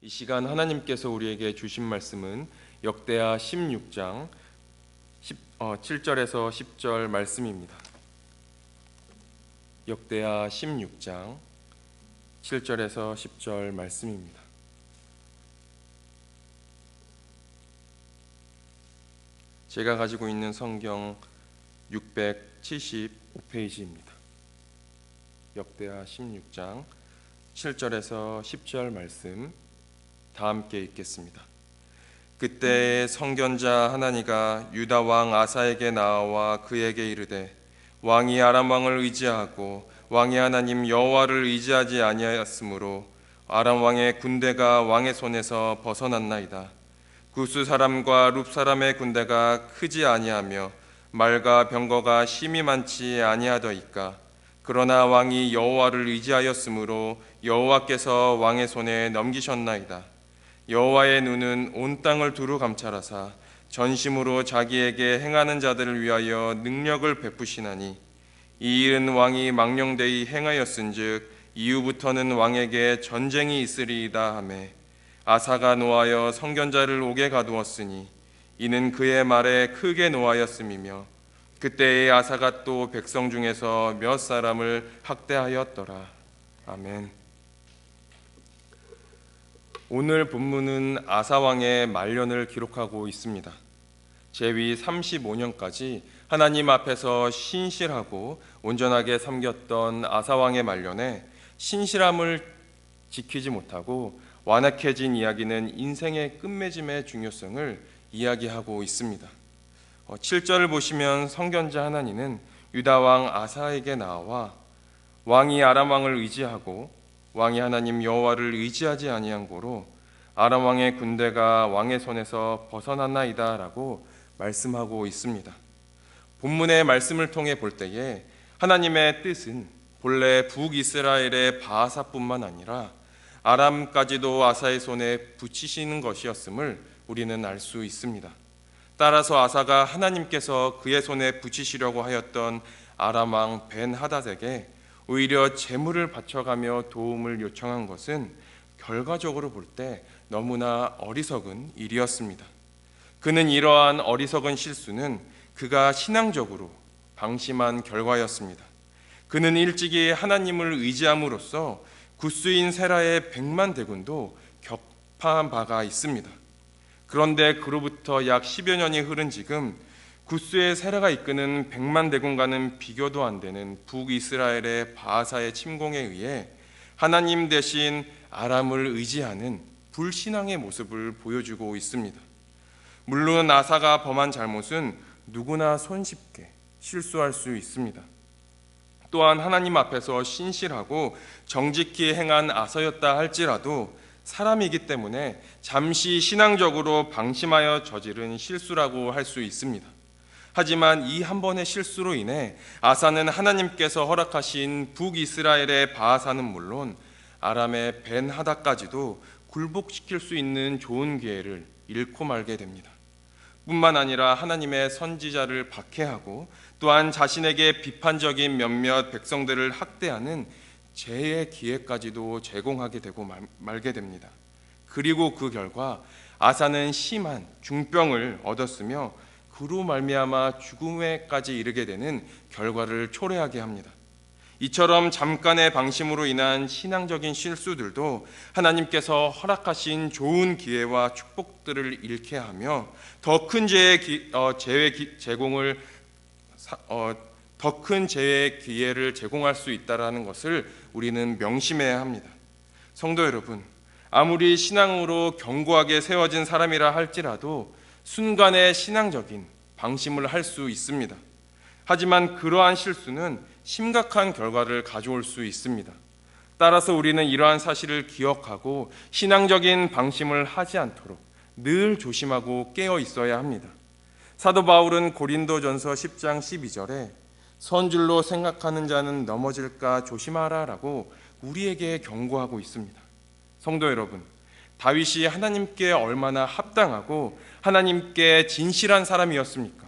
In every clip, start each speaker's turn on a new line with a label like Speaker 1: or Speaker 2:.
Speaker 1: 이 시간 하나님께서 우리에게 주신 말씀은 역대하 16장 10, 어, 7절에서 10절 말씀입니다. 역대하 16장 7절에서 10절 말씀입니다. 제가 가지고 있는 성경 675페이지입니다. 역대하 16장 7절에서 10절 말씀 다 함께 읽겠습니다. 그때 성견자 하나니가 유다 왕 아사에게 나와 그에게 이르되 왕이 아람 왕을 의지하고 왕이 하나님 여호와를 의지하지 아니하였으므로 아람 왕의 군대가 왕의 손에서 벗어났나이다. 구스 사람과 룹 사람의 군대가 크지 아니하며 말과 병거가 심히 많지 아니하더이까 그러나 왕이 여호와를 의지하였으므로 여호와께서 왕의 손에 넘기셨나이다. 여호와의 눈은 온 땅을 두루 감찰하사 전심으로 자기에게 행하는 자들을 위하여 능력을 베푸시나니 이 일은 왕이 망령되이 행하였은즉 이후부터는 왕에게 전쟁이 있으리이다 하매 아사가 노하여 성견자를 옥에 가두었으니 이는 그의 말에 크게 노하였음이며 그때의 아사가 또 백성 중에서 몇 사람을 학대하였더라 아멘. 오늘 본문은 아사 왕의 말년을 기록하고 있습니다. 제위 35년까지 하나님 앞에서 신실하고 온전하게 섬겼던 아사 왕의 말년에 신실함을 지키지 못하고 완악해진 이야기는 인생의 끝맺음의 중요성을 이야기하고 있습니다. 7절을 보시면 성견자 하나님은 유다 왕 아사에게 나와 왕이 아람 왕을 의지하고 왕이 하나님 여호와를 의지하지 아니한 고로 아람 왕의 군대가 왕의 손에서 벗어났나이다라고 말씀하고 있습니다. 본문의 말씀을 통해 볼 때에 하나님의 뜻은 본래 북이스라엘의 바하사뿐만 아니라 아람까지도 아사의 손에 붙이시는 것이었음을 우리는 알 수 있습니다. 따라서 아사가 하나님께서 그의 손에 붙이시려고 하였던 아람 왕벤 하닷에게 오히려 재물을 바쳐가며 도움을 요청한 것은 결과적으로 볼 때 너무나 어리석은 일이었습니다. 그는 이러한 어리석은 실수는 그가 신앙적으로 방심한 결과였습니다. 그는 일찍이 하나님을 의지함으로써 구스인 세라의 백만 대군도 격파한 바가 있습니다. 그런데 그로부터 약 10여 년이 흐른 지금 구스의 세라가 이끄는 백만 대군과는 비교도 안 되는 북이스라엘의 바하사의 침공에 의해 하나님 대신 아람을 의지하는 불신앙의 모습을 보여주고 있습니다. 물론 아사가 범한 잘못은 누구나 손쉽게 실수할 수 있습니다. 또한 하나님 앞에서 신실하고 정직히 행한 아서였다 할지라도 사람이기 때문에 잠시 신앙적으로 방심하여 저지른 실수라고 할 수 있습니다. 하지만 이 한 번의 실수로 인해 아사는 하나님께서 허락하신 북이스라엘의 바하사는 물론 아람의 벤 하다까지도 굴복시킬 수 있는 좋은 기회를 잃고 말게 됩니다. 뿐만 아니라 하나님의 선지자를 박해하고 또한 자신에게 비판적인 몇몇 백성들을 학대하는 재의 기회까지도 제공하게 되고 말, 말게 됩니다. 그리고 그 결과 아사는 심한 중병을 얻었으며 그로 말미암아 죽음에까지 이르게 되는 결과를 초래하게 합니다. 이처럼 잠깐의 방심으로 인한 신앙적인 실수들도 하나님께서 허락하신 좋은 기회와 축복들을 잃게 하며 더큰 기, 어, 제공을 어, 더큰 재회의 기회를 제공할 수 있다라는 것을 우리는 명심해야 합니다. 성도 여러분, 아무리 신앙으로 견고하게 세워진 사람이라 할지라도 순간의 신앙적인 방심을 할 수 있습니다. 하지만 그러한 실수는 심각한 결과를 가져올 수 있습니다. 따라서 우리는 이러한 사실을 기억하고 신앙적인 방심을 하지 않도록 늘 조심하고 깨어 있어야 합니다. 사도 바울은 고린도전서 10장 12절에 선줄로 생각하는 자는 넘어질까 조심하라라고 우리에게 경고하고 있습니다. 성도 여러분, 다윗이 하나님께 얼마나 합당하고 하나님께 진실한 사람이었습니까?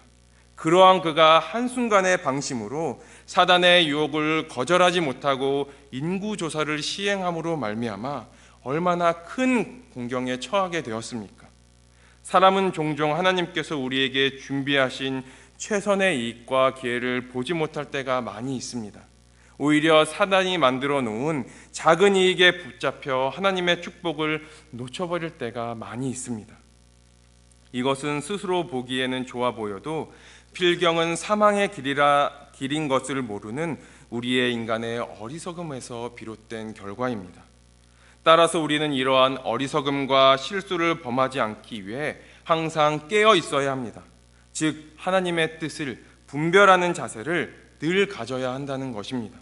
Speaker 1: 그러한 그가 한순간의 방심으로 사단의 유혹을 거절하지 못하고 인구 조사를 시행함으로 말미암아 얼마나 큰 공경에 처하게 되었습니까? 사람은 종종 하나님께서 우리에게 준비하신 최선의 이익과 기회를 보지 못할 때가 많이 있습니다. 오히려 사단이 만들어 놓은 작은 이익에 붙잡혀 하나님의 축복을 놓쳐버릴 때가 많이 있습니다. 이것은 스스로 보기에는 좋아 보여도 필경은 사망의 길이라 길인 것을 모르는 우리의 인간의 어리석음에서 비롯된 결과입니다. 따라서 우리는 이러한 어리석음과 실수를 범하지 않기 위해 항상 깨어 있어야 합니다. 즉 하나님의 뜻을 분별하는 자세를 늘 가져야 한다는 것입니다.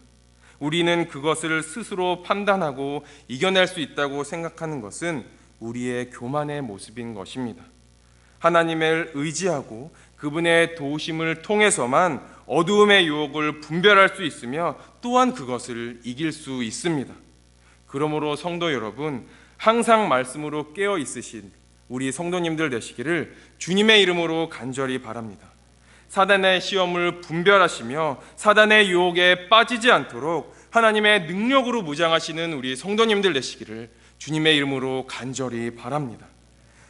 Speaker 1: 우리는 그것을 스스로 판단하고 이겨낼 수 있다고 생각하는 것은 우리의 교만의 모습인 것입니다. 하나님을 의지하고 그분의 도우심을 통해서만 어두움의 유혹을 분별할 수 있으며 또한 그것을 이길 수 있습니다. 그러므로 성도 여러분, 항상 말씀으로 깨어 있으신 우리 성도님들 되시기를 주님의 이름으로 간절히 바랍니다. 사단의 시험을 분별하시며 사단의 유혹에 빠지지 않도록 하나님의 능력으로 무장하시는 우리 성도님들 되시기를 주님의 이름으로 간절히 바랍니다.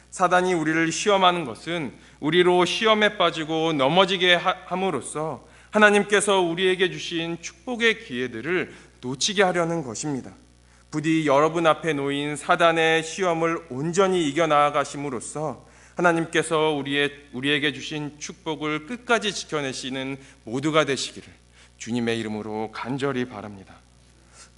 Speaker 1: 사단이 우리를 시험하는 것은 우리로 시험에 빠지고 넘어지게 함으로써 하나님께서 우리에게 주신 축복의 기회들을 놓치게 하려는 것입니다. 부디 여러분 앞에 놓인 사단의 시험을 온전히 이겨 나아가심으로써 하나님께서 우리의, 우리에게 주신 축복을 끝까지 지켜내시는 모두가 되시기를 주님의 이름으로 간절히 바랍니다.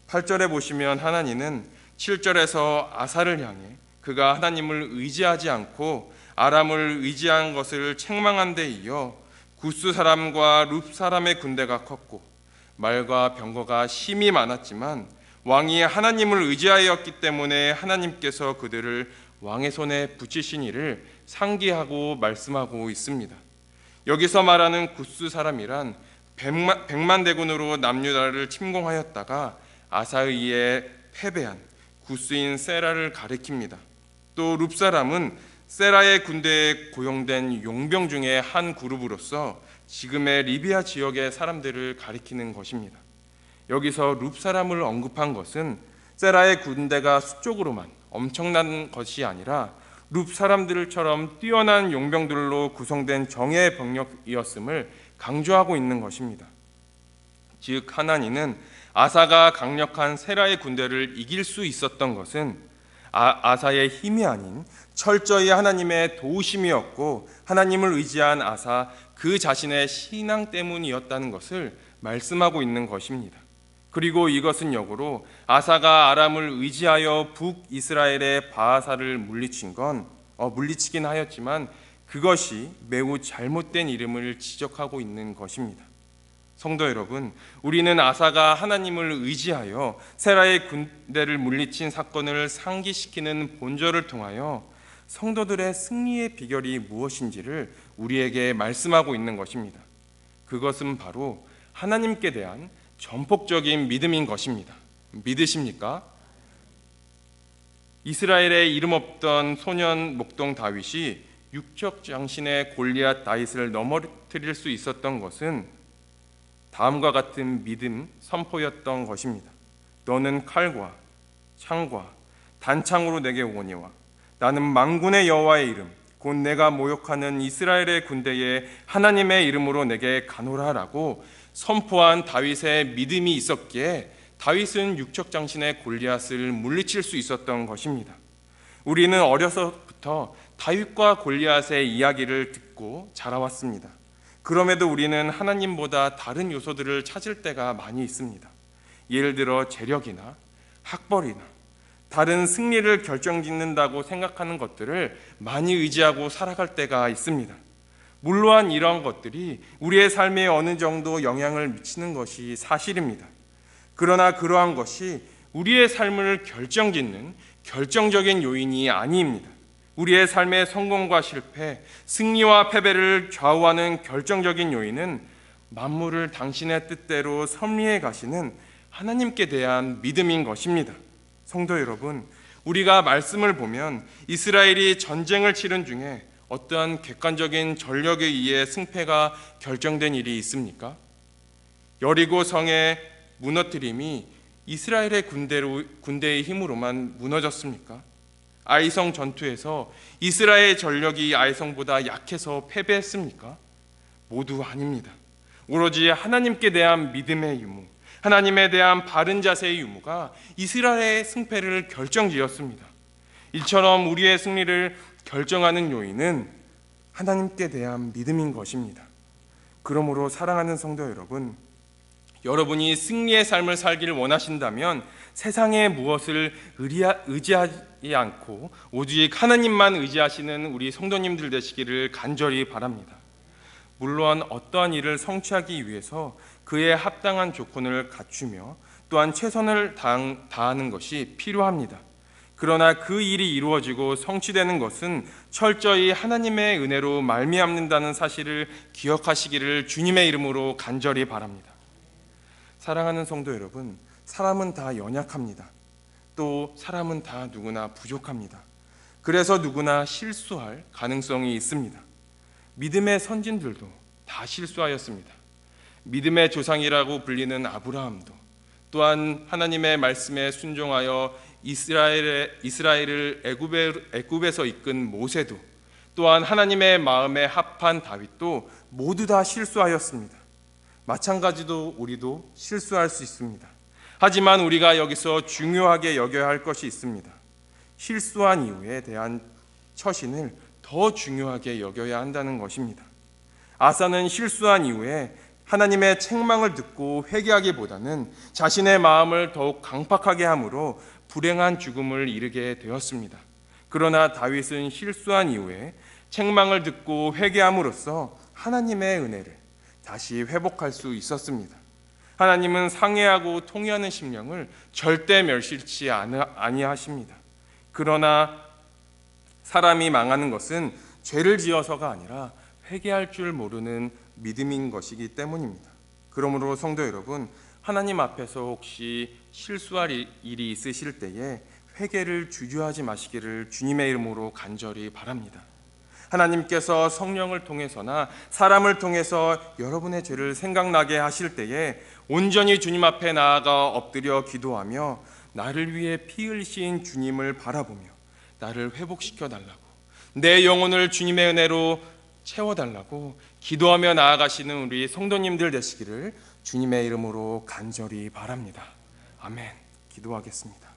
Speaker 1: 8절에 보시면 하나님은 7절에서 아사를 향해 그가 하나님을 의지하지 않고 아람을 의지한 것을 책망한 데 이어 구스 사람과 룹 사람의 군대가 컸고 말과 병거가 심이 많았지만 왕이 하나님을 의지하였기 때문에 하나님께서 그들을 왕의 손에 붙이신 이를 상기하고 말씀하고 있습니다. 여기서 말하는 구스 사람이란 백만, 백만 대군으로 남유다를 침공하였다가 아사의에 패배한 구스인 세라를 가리킵니다. 또 룹 사람은 세라의 군대에 고용된 용병 중에 한 그룹으로서 지금의 리비아 지역의 사람들을 가리키는 것입니다. 여기서 룹 사람을 언급한 것은 세라의 군대가 수적으로만 엄청난 것이 아니라 룹 사람들처럼 뛰어난 용병들로 구성된 정예 병력이었음을 강조하고 있는 것입니다. 즉 하나님은 아사가 강력한 세라의 군대를 이길 수 있었던 것은 아, 아사의 힘이 아닌 철저히 하나님의 도우심이었고 하나님을 의지한 아사 그 자신의 신앙 때문이었다는 것을 말씀하고 있는 것입니다. 그리고 이것은 역으로 아사가 아람을 의지하여 북이스라엘의 바하사를 물리친 건 어, 물리치긴 하였지만 그것이 매우 잘못된 이름을 지적하고 있는 것입니다. 성도 여러분, 우리는 아사가 하나님을 의지하여 세라의 군대를 물리친 사건을 상기시키는 본절을 통하여 성도들의 승리의 비결이 무엇인지를 우리에게 말씀하고 있는 것입니다. 그것은 바로 하나님께 대한 전폭적인 믿음인 것입니다. 믿으십니까? 이스라엘의 이름 없던 소년 목동 다윗이 육적 장신의 골리앗 다윗을 넘어뜨릴 수 있었던 것은 다음과 같은 믿음 선포였던 것입니다. 너는 칼과 창과 단창으로 내게 오거니와 나는 망군의 여호와의 이름 곧 내가 모욕하는 이스라엘의 군대에 하나님의 이름으로 내게 가노라라고 선포한 다윗의 믿음이 있었기에 다윗은 육척 장신의 골리앗을 물리칠 수 있었던 것입니다. 우리는 어려서부터 다윗과 골리앗의 이야기를 듣고 자라왔습니다. 그럼에도 우리는 하나님보다 다른 요소들을 찾을 때가 많이 있습니다. 예를 들어 재력이나 학벌이나 다른 승리를 결정짓는다고 생각하는 것들을 많이 의지하고 살아갈 때가 있습니다. 물론 이러한 것들이 우리의 삶에 어느 정도 영향을 미치는 것이 사실입니다. 그러나 그러한 것이 우리의 삶을 결정짓는 결정적인 요인이 아닙니다. 우리의 삶의 성공과 실패, 승리와 패배를 좌우하는 결정적인 요인은 만물을 당신의 뜻대로 섭리해 가시는 하나님께 대한 믿음인 것입니다. 성도 여러분, 우리가 말씀을 보면 이스라엘이 전쟁을 치른 중에 어떠한 객관적인 전력에 의해 승패가 결정된 일이 있습니까? 여리고 성의 무너뜨림이 이스라엘의 군대로, 군대의 힘으로만 무너졌습니까? 아이성 전투에서 이스라엘 전력이 아이성보다 약해서 패배했습니까? 모두 아닙니다. 오로지 하나님께 대한 믿음의 유무, 하나님에 대한 바른 자세의 유무가 이스라엘의 승패를 결정지었습니다. 이처럼 우리의 승리를 결정하는 요인은 하나님께 대한 믿음인 것입니다. 그러므로 사랑하는 성도 여러분, 여러분이 승리의 삶을 살기를 원하신다면 세상의 무엇을 의지하지 않고 오직 하나님만 의지하시는 우리 성도님들 되시기를 간절히 바랍니다. 물론 어떠한 일을 성취하기 위해서 그에 합당한 조건을 갖추며 또한 최선을 다하는 것이 필요합니다. 그러나 그 일이 이루어지고 성취되는 것은 철저히 하나님의 은혜로 말미암는다는 사실을 기억하시기를 주님의 이름으로 간절히 바랍니다. 사랑하는 성도 여러분, 사람은 다 연약합니다. 또 사람은 다 누구나 부족합니다. 그래서 누구나 실수할 가능성이 있습니다. 믿음의 선진들도 다 실수하였습니다. 믿음의 조상이라고 불리는 아브라함도 또한 하나님의 말씀에 순종하여 이스라엘의 이스라엘을 애굽에, 애굽에서 이끈 모세도 또한 하나님의 마음에 합한 다윗도 모두 다 실수하였습니다. 마찬가지로 우리도 실수할 수 있습니다. 하지만 우리가 여기서 중요하게 여겨야 할 것이 있습니다. 실수한 이유에 대한 처신을 더 중요하게 여겨야 한다는 것입니다. 아사는 실수한 이후에 하나님의 책망을 듣고 회개하기보다는 자신의 마음을 더욱 강팍하게 함으로 불행한 죽음을 이르게 되었습니다. 그러나 다윗은 실수한 이후에 책망을 듣고 회개함으로써 하나님의 은혜를 다시 회복할 수 있었습니다. 하나님은 상해하고 통회하는 심령을 절대 멸실치 않- 아니하십니다. 그러나 사람이 망하는 것은 죄를 지어서가 아니라 회개할 줄 모르는 믿음인 것이기 때문입니다. 그러므로 성도 여러분, 하나님 앞에서 혹시 실수할 일- 일이 있으실 때에 회개를 주저하지 마시기를 주님의 이름으로 간절히 바랍니다. 하나님께서 성령을 통해서나 사람을 통해서 여러분의 죄를 생각나게 하실 때에 온전히 주님 앞에 나아가 엎드려 기도하며 나를 위해 피 흘리신 주님을 바라보며 나를 회복시켜 달라고 내 영혼을 주님의 은혜로 채워 달라고 기도하며 나아가시는 우리 성도님들 되시기를 주님의 이름으로 간절히 바랍니다. 아멘. 기도하겠습니다.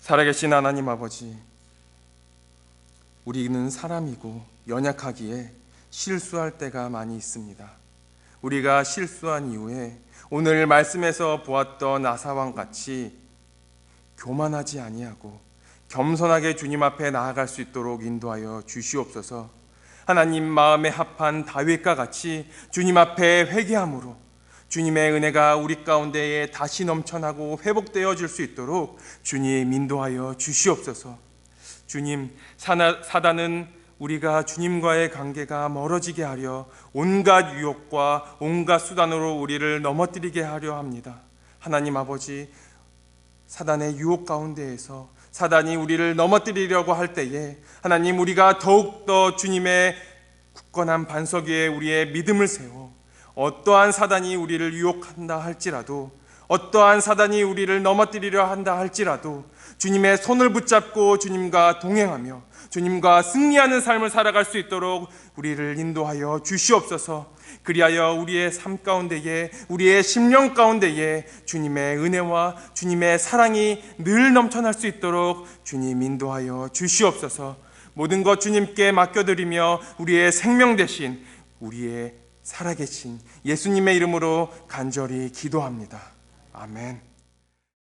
Speaker 1: 살아계신 하나님 아버지 우리는 사람이고 연약하기에 실수할 때가 많이 있습니다. 우리가 실수한 이후에 오늘 말씀에서 보았던 아사왕 같이 교만하지 아니하고 겸손하게 주님 앞에 나아갈 수 있도록 인도하여 주시옵소서. 하나님 마음에 합한 다윗과 같이 주님 앞에 회개함으로 주님의 은혜가 우리 가운데에 다시 넘쳐나고 회복되어 질 수 있도록 주님 인도하여 주시옵소서. 주님 사단은 우리가 주님과의 관계가 멀어지게 하려 온갖 유혹과 온갖 수단으로 우리를 넘어뜨리게 하려 합니다. 하나님 아버지 사단의 유혹 가운데에서 사단이 우리를 넘어뜨리려고 할 때에 하나님 우리가 더욱더 주님의 굳건한 반석 위에 우리의 믿음을 세워 어떠한 사단이 우리를 유혹한다 할지라도 어떠한 사단이 우리를 넘어뜨리려 한다 할지라도 주님의 손을 붙잡고 주님과 동행하며 주님과 승리하는 삶을 살아갈 수 있도록 우리를 인도하여 주시옵소서. 그리하여 우리의 삶 가운데에 우리의 심령 가운데에 주님의 은혜와 주님의 사랑이 늘 넘쳐날 수 있도록 주님 인도하여 주시옵소서. 모든 것 주님께 맡겨드리며 우리의 생명 대신 우리의 살아계신 예수님의 이름으로 간절히 기도합니다. 아멘.